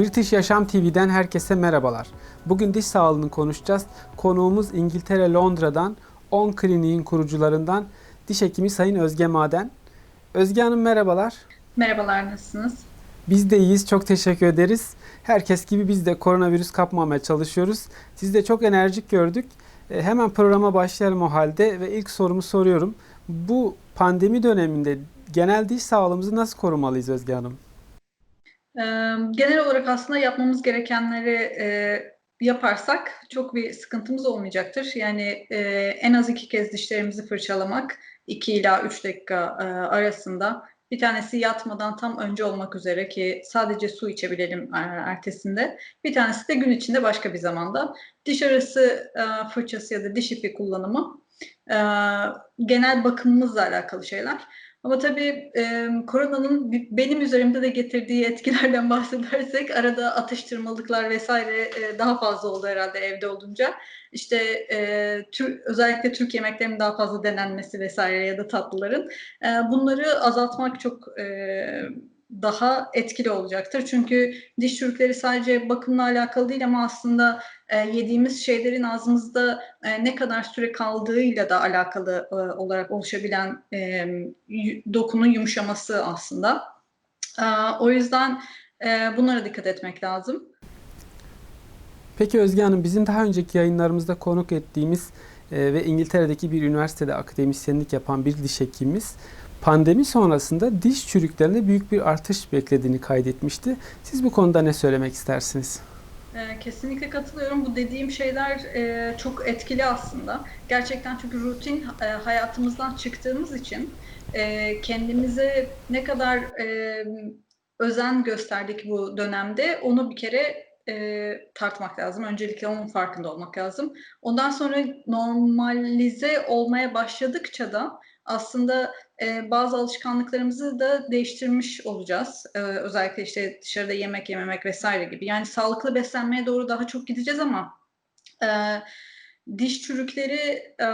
British Yaşam TV'den herkese merhabalar. Bugün diş sağlığını konuşacağız. Konuğumuz İngiltere Londra'dan 10 kliniğin kurucularından diş hekimi Sayın Özge Maden. Özge Hanım merhabalar. Merhabalar, nasılsınız? Biz de iyiyiz. Çok teşekkür ederiz. Herkes gibi biz de koronavirüs kapmamaya çalışıyoruz. Sizi de çok enerjik gördük. E, Hemen programa başlayalım o halde ve ilk sorumu soruyorum. Bu pandemi döneminde genel diş sağlığımızı nasıl korumalıyız Özge Hanım? Genel olarak aslında yapmamız gerekenleri e, yaparsak çok bir sıkıntımız olmayacaktır. Yani e, en az iki kez dişlerimizi fırçalamak, 2 ila 3 dakika e, arasında. Bir tanesi yatmadan tam önce olmak üzere ki sadece su içebilelim ertesinde. Bir tanesi de gün içinde başka bir zamanda. Diş arası e, fırçası ya da diş ipi kullanımı e, genel bakımımızla alakalı şeyler. Ama tabii e, koronanın benim üzerimde de getirdiği etkilerden bahsedersek arada atıştırmalıklar vesaire e, daha fazla oldu herhalde evde olunca. İşte e, tür, özellikle Türk yemeklerinin daha fazla denenmesi vesaire ya da tatlıların. E, bunları azaltmak çok e, daha etkili olacaktır. Çünkü diş çürükleri sadece bakımla alakalı değil ama aslında e, yediğimiz şeylerin ağzımızda e, ne kadar süre kaldığıyla da alakalı e, olarak oluşabilen e, dokunun yumuşaması aslında. E, o yüzden e, bunlara dikkat etmek lazım. Peki Özge Hanım bizim daha önceki yayınlarımızda konuk ettiğimiz e, ve İngiltere'deki bir üniversitede akademisyenlik yapan bir diş hekimimiz pandemi sonrasında diş çürüklerinde büyük bir artış beklediğini kaydetmişti. Siz bu konuda ne söylemek istersiniz? E, Kesinlikle katılıyorum. Bu dediğim şeyler e, çok etkili aslında. Gerçekten çünkü rutin e, hayatımızdan çıktığımız için e, kendimize ne kadar özen gösterdik bu dönemde onu bir kere tartmak lazım. Öncelikle onun farkında olmak lazım. Ondan sonra normalize olmaya başladıkça da aslında e, bazı alışkanlıklarımızı da değiştirmiş olacağız. E, özellikle işte dışarıda yemek yememek vesaire gibi. Yani sağlıklı beslenmeye doğru daha çok gideceğiz ama e, diş çürükleri e,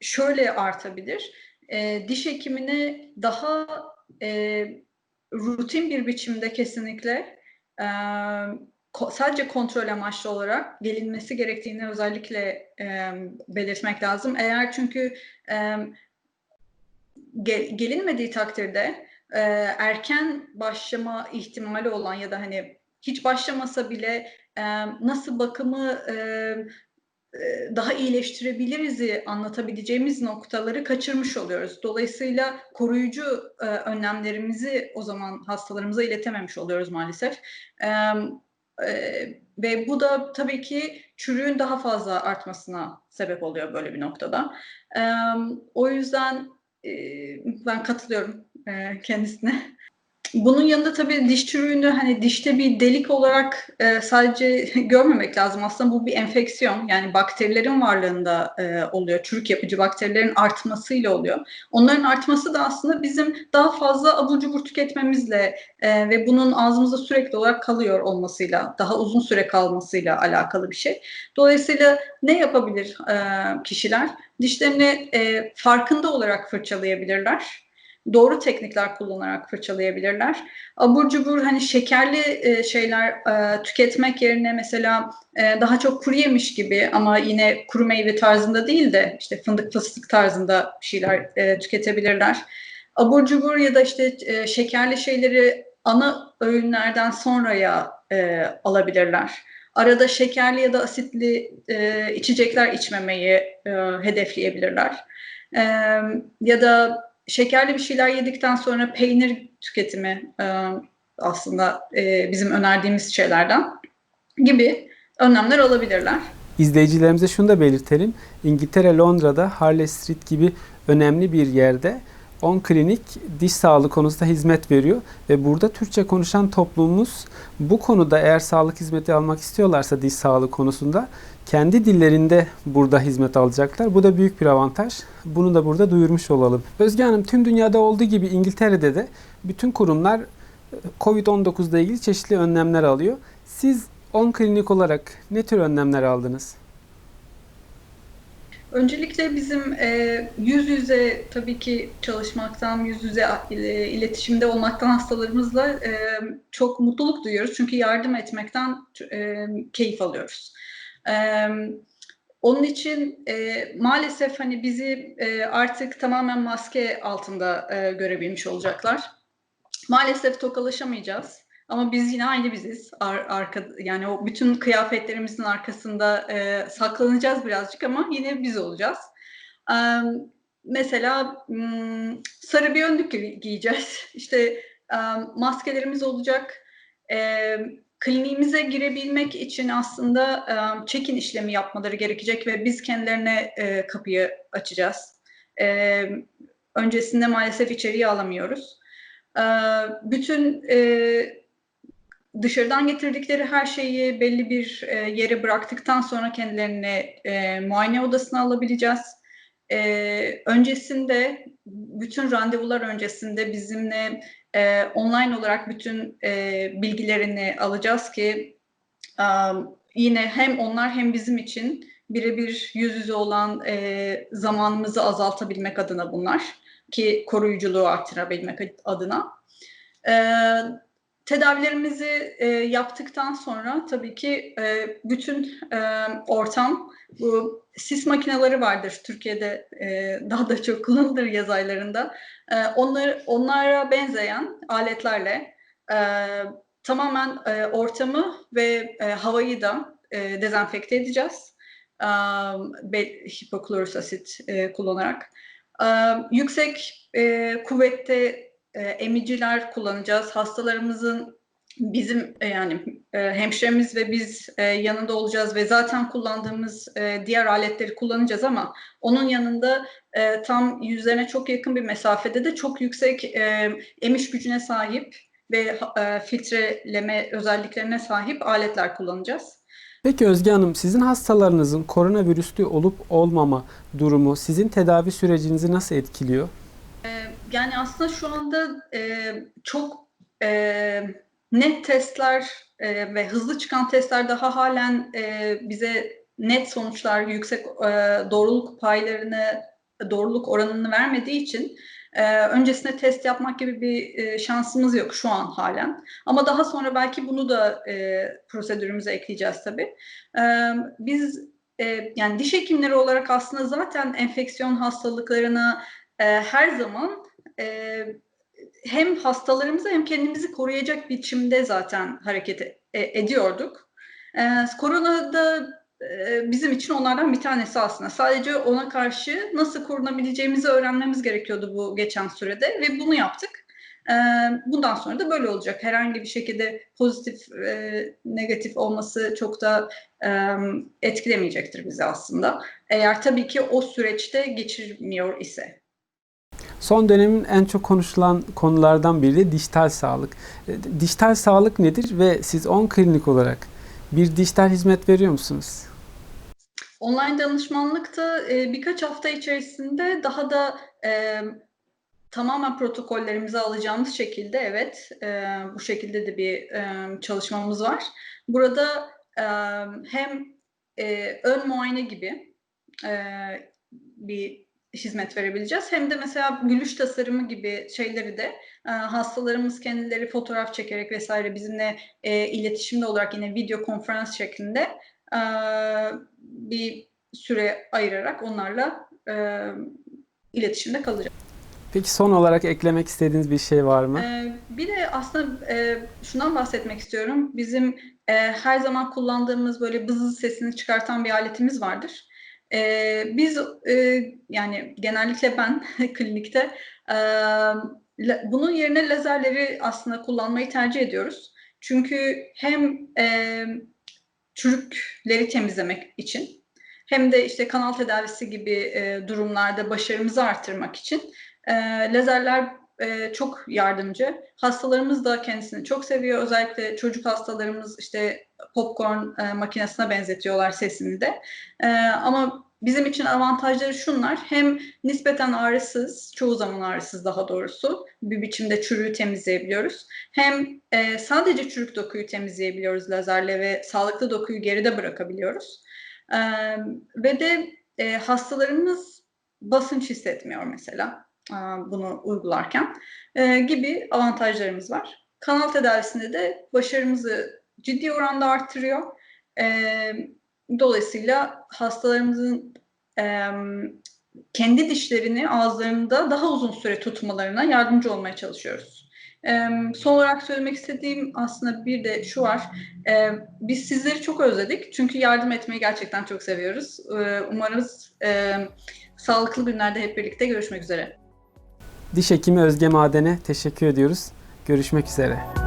şöyle artabilir. E, diş hekimine daha e, rutin bir biçimde kesinlikle e, ko- sadece kontrol amaçlı olarak gelinmesi gerektiğini özellikle e, belirtmek lazım. Eğer çünkü e, ge- gelinmediği takdirde e, erken başlama ihtimali olan ya da hani hiç başlamasa bile e, nasıl bakımı e, daha iyileştirebiliriz'i anlatabileceğimiz noktaları kaçırmış oluyoruz. Dolayısıyla koruyucu önlemlerimizi o zaman hastalarımıza iletememiş oluyoruz maalesef. Ve bu da tabii ki çürüğün daha fazla artmasına sebep oluyor böyle bir noktada. E, o yüzden e, ben katılıyorum e, kendisine. Bunun yanında tabii diş çürüğünü hani dişte bir delik olarak e, sadece görmemek lazım. Aslında bu bir enfeksiyon. Yani bakterilerin varlığında e, oluyor. Çürük yapıcı bakterilerin artmasıyla oluyor. Onların artması da aslında bizim daha fazla abur cubur tüketmemizle e, ve bunun ağzımızda sürekli olarak kalıyor olmasıyla, daha uzun süre kalmasıyla alakalı bir şey. Dolayısıyla ne yapabilir e, kişiler? Dişlerini e, farkında olarak fırçalayabilirler doğru teknikler kullanarak fırçalayabilirler. Abur cubur hani şekerli e, şeyler e, tüketmek yerine mesela e, daha çok kuru yemiş gibi ama yine kuru meyve tarzında değil de işte fındık fıstık tarzında şeyler e, tüketebilirler. Abur cubur ya da işte e, şekerli şeyleri ana öğünlerden sonraya e, alabilirler. Arada şekerli ya da asitli e, içecekler içmemeyi e, hedefleyebilirler. E, ya da şekerli bir şeyler yedikten sonra peynir tüketimi e, aslında e, bizim önerdiğimiz şeylerden gibi önlemler alabilirler. İzleyicilerimize şunu da belirtelim. İngiltere Londra'da Harley Street gibi önemli bir yerde 10 klinik diş sağlığı konusunda hizmet veriyor ve burada Türkçe konuşan toplumumuz bu konuda eğer sağlık hizmeti almak istiyorlarsa diş sağlığı konusunda kendi dillerinde burada hizmet alacaklar. Bu da büyük bir avantaj. Bunu da burada duyurmuş olalım. Özge Hanım tüm dünyada olduğu gibi İngiltere'de de bütün kurumlar COVID-19 ile ilgili çeşitli önlemler alıyor. Siz 10 klinik olarak ne tür önlemler aldınız? Öncelikle bizim e, yüz yüze tabii ki çalışmaktan, yüz yüze ile- iletişimde olmaktan hastalarımızla e, çok mutluluk duyuyoruz. Çünkü yardım etmekten e, keyif alıyoruz. E, onun için e, maalesef hani bizi e, artık tamamen maske altında e, görebilmiş olacaklar. Maalesef tokalaşamayacağız. Ama biz yine aynı biziz. Ar- arka, yani o bütün kıyafetlerimizin arkasında e, saklanacağız birazcık ama yine biz olacağız. E, mesela m, sarı bir önlük gi- giyeceğiz. İşte e, maskelerimiz olacak. E, kliniğimize girebilmek için aslında e, check-in işlemi yapmaları gerekecek ve biz kendilerine e, kapıyı açacağız. E, öncesinde maalesef içeriye alamıyoruz. Ee, bütün e, dışarıdan getirdikleri her şeyi belli bir e, yere bıraktıktan sonra kendilerini e, muayene odasına alabileceğiz. E, öncesinde bütün randevular öncesinde bizimle e, online olarak bütün e, bilgilerini alacağız ki e, yine hem onlar hem bizim için birebir yüz yüze olan e, zamanımızı azaltabilmek adına bunlar ki koruyuculuğu arttırabilmek adına. Ee, tedavilerimizi e, yaptıktan sonra tabii ki e, bütün e, ortam bu sis makineleri vardır Türkiye'de e, daha da çok kullanılır yaz aylarında. E, onları onlara benzeyen aletlerle e, tamamen e, ortamı ve e, havayı da e, dezenfekte edeceğiz. E, hipoklorus asit e, kullanarak. Ee, yüksek e, kuvvette e, emiciler kullanacağız. Hastalarımızın bizim e, yani e, hemşiremiz ve biz e, yanında olacağız ve zaten kullandığımız diğer aletleri kullanacağız ama onun yanında tam yüzlerine çok yakın bir mesafede de çok yüksek emiş gücüne sahip ve filtreleme özelliklerine sahip aletler kullanacağız. Peki Özge Hanım, sizin hastalarınızın koronavirüslü olup olmama durumu sizin tedavi sürecinizi nasıl etkiliyor? Yani aslında şu anda e, çok e, net testler e, ve hızlı çıkan testler daha halen e, bize net sonuçlar, yüksek e, doğruluk paylarını, doğruluk oranını vermediği için e, öncesinde test yapmak gibi bir e, şansımız yok şu an halen. Ama daha sonra belki bunu da e, prosedürümüze ekleyeceğiz tabii. E, biz e, yani diş hekimleri olarak aslında zaten enfeksiyon hastalıklarına e, her zaman e, hem hastalarımızı hem kendimizi koruyacak biçimde zaten hareket e- ediyorduk. E, korona da e, bizim için onlardan bir tanesi aslında. Sadece ona karşı nasıl korunabileceğimizi öğrenmemiz gerekiyordu bu geçen sürede ve bunu yaptık. E, bundan sonra da böyle olacak. Herhangi bir şekilde pozitif, e, negatif olması çok da e, etkilemeyecektir bizi aslında. Eğer tabii ki o süreçte geçirmiyor ise. Son dönemin en çok konuşulan konulardan biri de dijital sağlık. E, Dijital sağlık nedir ve siz 10 klinik olarak bir dijital hizmet veriyor musunuz? Online danışmanlıkta e, birkaç hafta içerisinde daha da e, tamamen protokollerimizi alacağımız şekilde evet e, bu şekilde de bir e, çalışmamız var. Burada e, hem e, ön muayene gibi e, bir hizmet verebileceğiz. Hem de mesela gülüş tasarımı gibi şeyleri de e, hastalarımız kendileri fotoğraf çekerek vesaire bizimle e, iletişimde olarak yine video konferans şeklinde e, bir süre ayırarak onlarla e, iletişimde kalacağız. Peki son olarak eklemek istediğiniz bir şey var mı? Ee, bir de aslında e, şundan bahsetmek istiyorum. Bizim e, her zaman kullandığımız böyle bızız sesini çıkartan bir aletimiz vardır. E, biz e, yani genellikle ben klinikte e, bunun yerine lazerleri aslında kullanmayı tercih ediyoruz. Çünkü hem e, çürükleri temizlemek için hem de işte kanal tedavisi gibi e, durumlarda başarımızı arttırmak için e, lazerler e, çok yardımcı. Hastalarımız da kendisini çok seviyor. Özellikle çocuk hastalarımız işte popcorn e, makinesine benzetiyorlar sesini de. E, ama bizim için avantajları şunlar. Hem nispeten ağrısız, çoğu zaman ağrısız daha doğrusu bir biçimde çürüğü temizleyebiliyoruz. Hem e, sadece çürük dokuyu temizleyebiliyoruz lazerle ve sağlıklı dokuyu geride bırakabiliyoruz. E, ve de e, hastalarımız basınç hissetmiyor mesela e, bunu uygularken e, gibi avantajlarımız var. Kanal tedavisinde de başarımızı ciddi oranda arttırıyor. E, dolayısıyla hastalarımızın e, kendi dişlerini ağızlarında daha uzun süre tutmalarına yardımcı olmaya çalışıyoruz. E, son olarak söylemek istediğim aslında bir de şu var. E, biz sizleri çok özledik çünkü yardım etmeyi gerçekten çok seviyoruz. E, umarız e, sağlıklı günlerde hep birlikte görüşmek üzere. Diş hekimi Özge Maden'e teşekkür ediyoruz. Görüşmek üzere.